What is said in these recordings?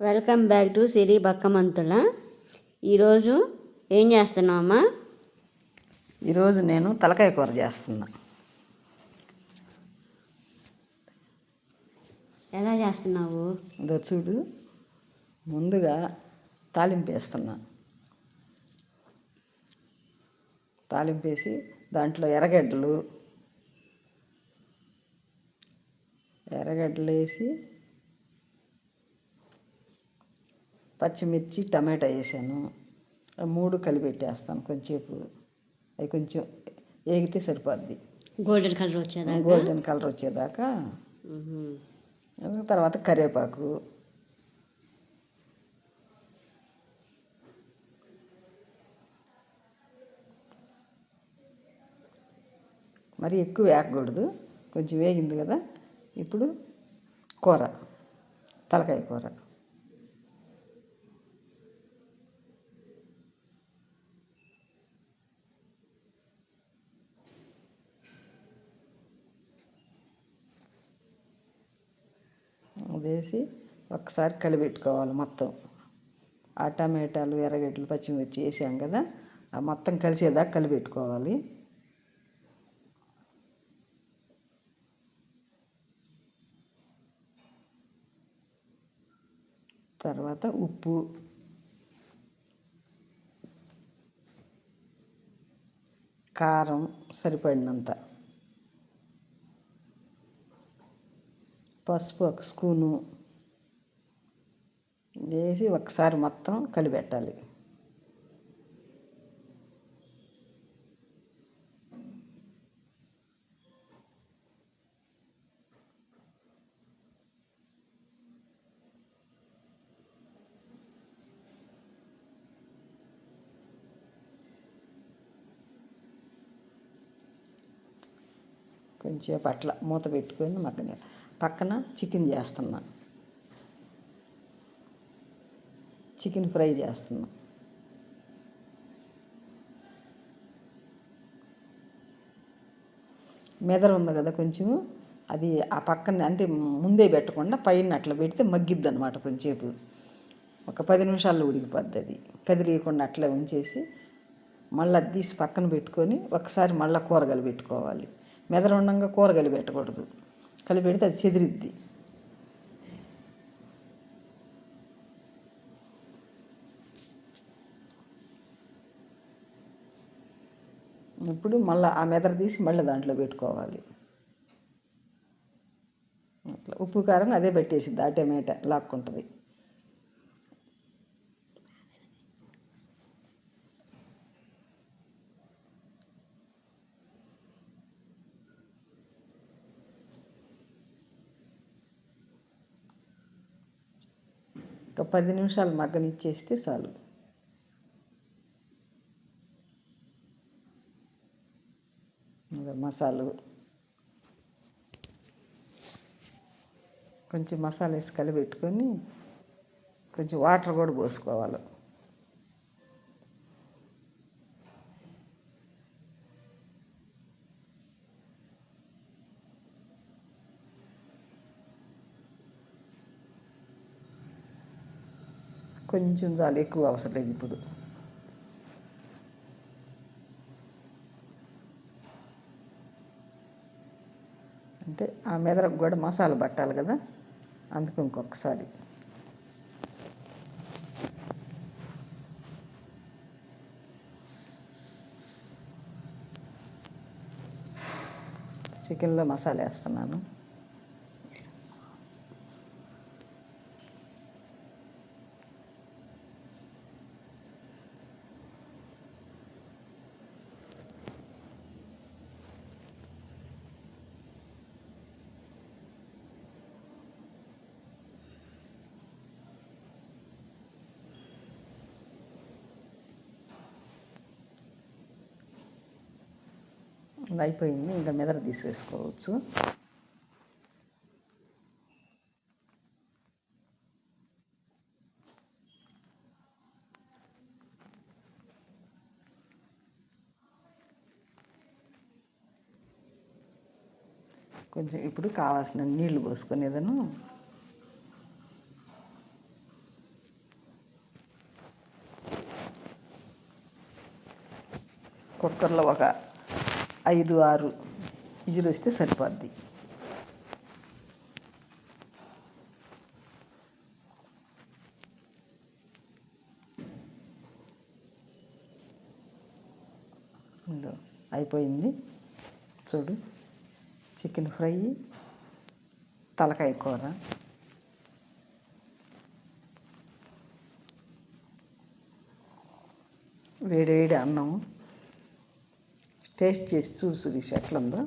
Welcome back to Siri Bakkamanthula. ఈరోజు ఏం చేస్తున్నావమ్మా? ఈరోజు నేను తలకాయ కూర చేస్తున్నా. ఎలా చేస్తున్నావు? ఇదో చూడు ముందుగా తాలింపు వేస్తున్నా. తాలింపు వేసి దాంట్లో ఎర్రగడ్డలు ఎర్రగడ్డలు వేసి పచ్చిమిర్చి టమాటా వేసాను. మూడు కలిపెట్టేస్తాను కొంచెంసేపు. అవి కొంచెం ఏగితే సరిపోద్ది. గోల్డెన్ కలర్ వచ్చేదా గోల్డెన్ కలర్ వచ్చేదాకా. తర్వాత కరివేపాకు. మరి ఎక్కువ వేగకూడదు కొంచెం వేగింది కదా. ఇప్పుడు కూర. తలకాయ కూర. వేసి ఒకసారి కలిపెట్టుకోవాలి మొత్తం. ఆ టమాటాలు ఎర్రగడ్డలు పచ్చిమిర్చి వేసాం కదా ఆ మొత్తం కలిసేదాకా కలిపెట్టుకోవాలి. తర్వాత ఉప్పు. కారం సరిపడినంత. పసుపు ఒక స్పూను వేసి ఒకసారి మొత్తం కలిపెట్టాలి. కొంచెం అట్లా మూత పెట్టుకొని మగ్గని పక్కన చికెన్ చేస్తున్నా. చికెన్ ఫ్రై చేస్తున్నా. మెదడు ఉంది కదా కొంచెము అది ఆ పక్కన అంటే ముందే పెట్టకుండా పైన అట్లా పెడితే మగ్గిద్ది అనమాట కొంచెంసేపు. ఒక పది నిమిషాల్లో ఉడికిపోద్ది అది. కదిలియకుండా అట్లా ఉంచేసి మళ్ళీ తీసి పక్కన పెట్టుకొని ఒకసారి మళ్ళీ కూరగాయలు పెట్టుకోవాలి. మెదడు ఉండగా కూరగాయలు పెట్టకూడదు. కలిపెడితే అది చెదిరిద్ది. ఇప్పుడు మళ్ళీ ఆ మెదడు తీసి మళ్ళీ దాంట్లో పెట్టుకోవాలి. అట్లా ఉప్పు కారం అదే పెట్టేసిద్ది ఆటోమేట లాక్కుంటుంది. ఒక పది నిమిషాలు మగ్గనిచ్చేస్తే చాలు. ఇంకా మసాలు. కొంచెం మసాలా వేసి కలిపెట్టుకొని కొంచెం వాటర్ కూడా పోసుకోవాలి. కొంచెం చాలు ఎక్కువ అవసరం లేదు ఇప్పుడు. అంటే ఆ మెదరకు కూడా మసాలా పట్టాలి కదా? అందుకు ఇంకొకసారి. చికెన్లో మసాలా వేస్తున్నాను. అయిపోయింది. ఇంకా మెదడు తీసేసుకోవచ్చు. కొంచెం ఇప్పుడు కావాల్సిన నీళ్ళు పోసుకునేదను కుక్కర్లో ఒక ఐదు ఆరు విజిల్ వస్తే సరిపోద్ది. అయిపోయింది. చూడు చికెన్ ఫ్రై తలకాయ కూర. వేడి వేడి అన్నం. టేస్ట్ చేసి చూసు ఇది ఎట్లుందో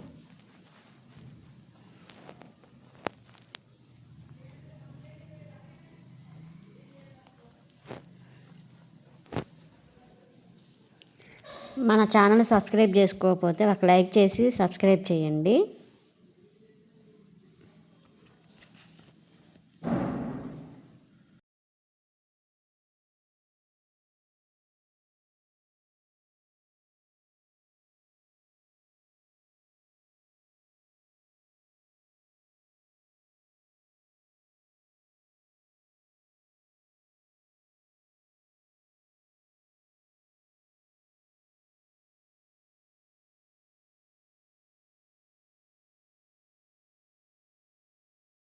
మన ఛానల్ సబ్స్క్రైబ్ చేసుకోకపోతే ఒక లైక్ చేసి సబ్స్క్రైబ్ చేయండి.